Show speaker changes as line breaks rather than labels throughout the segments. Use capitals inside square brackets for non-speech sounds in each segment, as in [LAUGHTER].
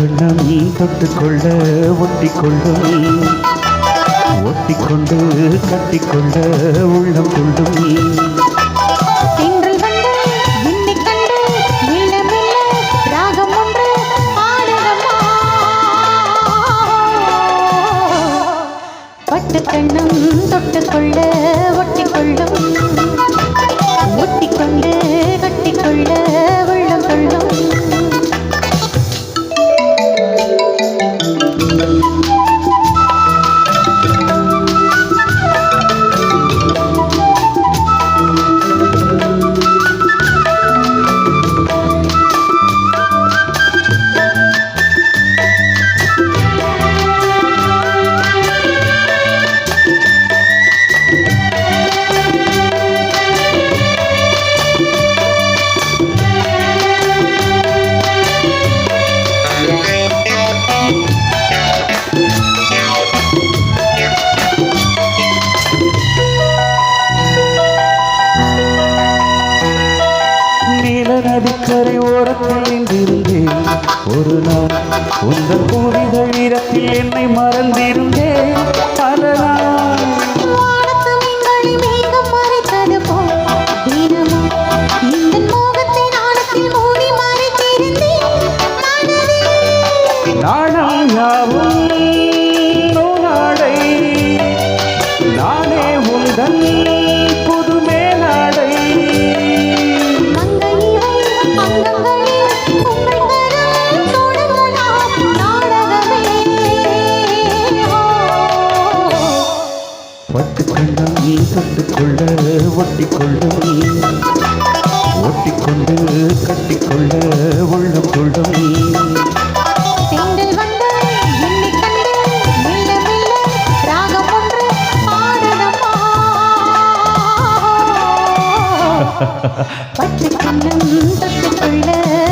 தொட்டுக்கொள்ள ஒட்டிக்கொள்ளும் ஒட்டிக்கொண்டு கட்டிக்கொண்ட உள்ளம் கொண்டும்
தென்றல் வந்து என்னைக் கண்டு தொட்டுக்கொள்ள ஒட்டிக்கொள்ளும். ஒட்டிக்கொண்டு கட்டிக்கொள்ள
உங்கள் பூவிதழ் இடத்தில் என்னை மறந்திருந்தேன் பல நாள்
வானத்து மீன்களை மேகம் மறைத்தது
பட்டுக்கண்ணம் தொட்டுக்கொள்ள ஒட்டிக்கொள்ளும் ஒட்டிக்கொண்டு கட்டிக்கொள்ள உள்ளம் கொள்ளும்
தென்றல் வந்து என்னைக் [LAUGHS]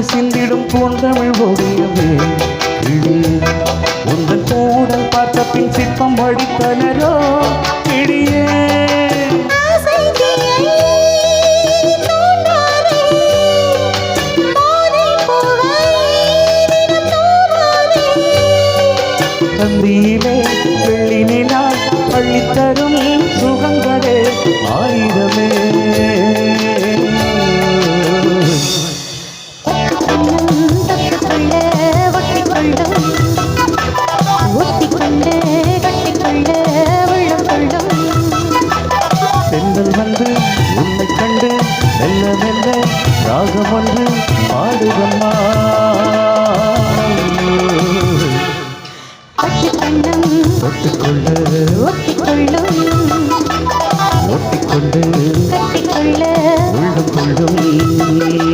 புன்னகை சிந்திடும் பூந்தமிழ் ஓவியமே உங்கள் கூடல் பார்த்த பின் சிற்பம் வடித்தனரோ? கிளியே தந்தியிலே வெள்ளி நிலா அள்ளித்தரும்
கட்டிக்கொள்ள
உள்ளுக்குள்ளும்
நீ